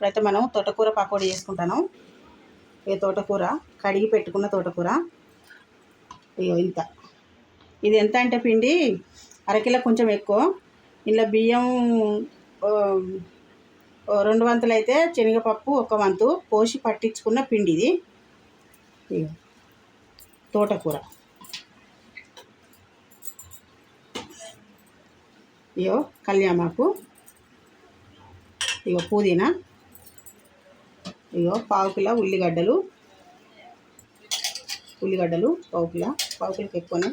ఇప్పుడైతే మనం తోటకూర పకోడీ చేసుకుంటాను. ఈ తోటకూర కడిగి పెట్టుకున్న తోటకూర. ఇగో ఇంత. ఇది ఎంత అంటే పిండి? అరకిలో కొంచెం ఎక్కువ. ఇందులో బియ్యం రెండు వంతులు అయితే శనగపప్పు ఒక వంతు. పోసి పట్టించుకున్న పిండి ఇది. తోటకూర. ఇగో కళ్యామాకు. ఇగో పుదీనా. ఇగో పావు కిలో ఉల్లిగడ్డలు. ఉల్లిగడ్డలు పావు కిలో. పావు కిలోకి ఎక్కువనే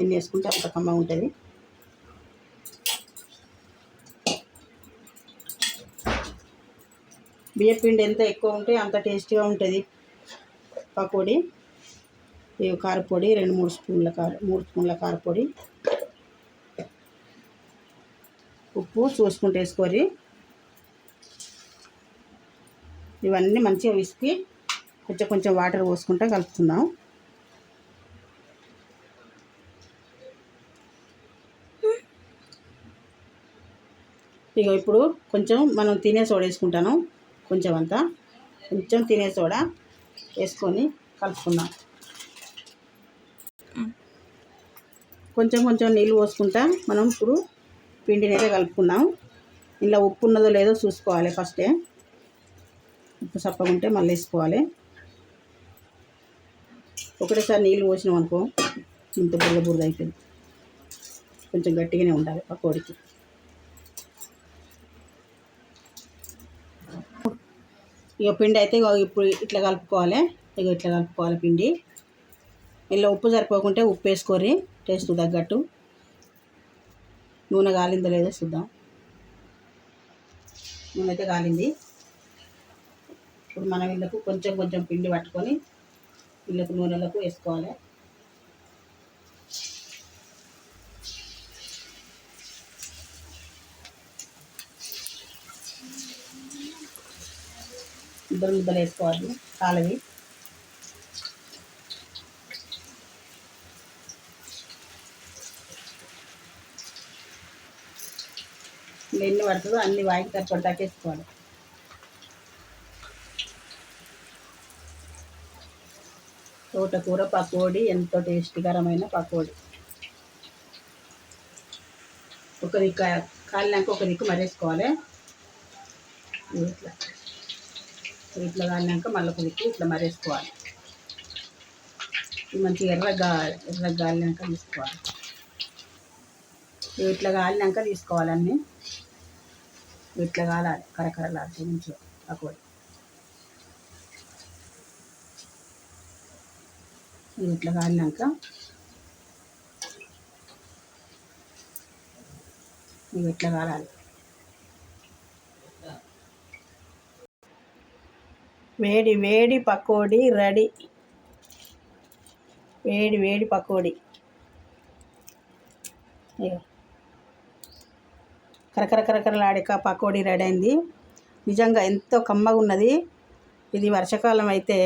ఎన్ని వేసుకుంటే అంత కమ్మ ఉంటుంది. బియ్యపిండి ఎంత ఎక్కువ ఉంటే అంత టేస్టీగా ఉంటుంది. పకోడీ కారపొడి రెండు మూడు స్పూన్ల కార మూడు స్పూన్ల కారపొడి. ఉప్పు చూసుకుంటూ వేసుకోరి ఇవన్నీ మంచిగా విసికి కొంచెం కొంచెం వాటర్ పోసుకుంటా కలుపుతున్నాం ఇక ఇప్పుడు కొంచెం మనం తినే సోడా వేసుకుంటాను. కొంచెం అంతా. కొంచెం తినే సోడా వేసుకొని కలుపుకుందాం. కొంచెం కొంచెం నీళ్ళు పోసుకుంటా మనం ఇప్పుడు పిండిని అయితే కలుపుకుందాం. ఇలా ఉప్పు ఉన్నదో లేదో చూసుకోవాలి ఫస్టే. ఉప్పు సప్పగా ఉంటే మళ్ళీ వేసుకోవాలి. ఒకటేసారి నీళ్ళు పోసినాం అనుకో ఇంత బురద బురద అయిపోయింది. కొంచెం గట్టిగానే ఉండాలి పకోడికి ఇక పిండి అయితే ఇప్పుడు ఇట్లా కలుపుకోవాలి. ఇక ఇట్లా కలుపుకోవాలి పిండి. ఇలా ఉప్పు సరిపోకుంటే ఉప్పు వేసుకోరి టేస్ట్ తగ్గట్టు. నూనె కాలిందో లేదో చూద్దాం. నూనె అయితే కాలింది. ఇప్పుడు మనం ఇళ్ళకు కొంచెం కొంచెం పిండి పట్టుకొని ఇళ్ళకు నూనెలకు వేసుకోవాలి. ఇద్దరు ముద్దలు వేసుకోవాలి. కాలవి. ఎన్ని పడుతుందో అన్ని వాయికి సరిపడ్డాక వేసుకోవాలి. తోటకూర పకోడీ ఎంతో టేస్టీకరమైన పకోడీ. ఒక దిక్కు కాలినాక ఒక దిక్కు మరేసుకోవాలి? ఇట్లా. ఇట్లా కాలినాక మళ్ళీ ఒక దిక్కు ఇట్లా మరేసుకోవాలి. ఇది మంచిగా ఎర్రగా ఎర్ర కాలినాక తీసుకోవాలి. ఇట్లా కాలినాక తీసుకోవాలన్నీ ఇట్లా కాలాలి కరకరలాడుతూ మంచిగా పకోడీ. ఇట్లా కాలినాక ఇవి ఇట్లా కాలాలి వేడి వేడి పకోడీ రెడీ. వేడి వేడి పకోడీ. ఇగో. కరకర కరకరలాడే పకోడీ రెడీ అయింది. నిజంగా ఎంతో కమ్మగా ఉన్నది ఇది వర్షాకాలం అయితే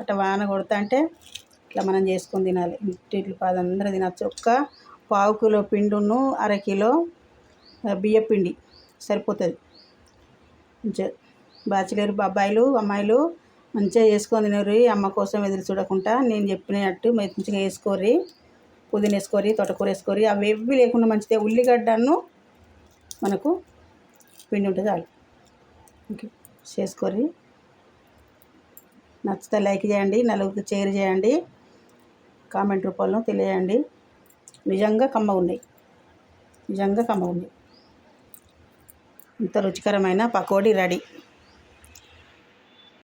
అట్లా వాన కొడతా అంటే ఇట్లా మనం చేసుకొని తినాలి. ఇంటిట్లు అందరూ తినచ్చు. ఒక్క పావు కిలో పిండును అర కిలో బియ్య పిండి సరిపోతుంది. మంచిగా బ్యాచిలర్ అబ్బాయిలు అమ్మాయిలు మంచిగా చేసుకొని తినరు. అమ్మ కోసం ఎదురు చూడకుండా నేను చెప్పినట్టు మంచిగా వేసుకోర్రి పుదీనా వేసుకోరి తోటకూర వేసుకోరి అవి ఏవి లేకుండా మంచిదే. ఉల్లిగడ్డను మనకు పిండి ఉంటుంది చాలు. ఓకే చేసుకోర్రి. నచ్చితే లైక్ చేయండి నలుగురికి షేర్ చేయండి. కామెంట్ రూపంలో తెలియండి నిజంగా కమ్మ ఉన్నాయి నిజంగా కమ్మ ఉంది. ఇంత రుచికరమైన పకోడీ రెడీ.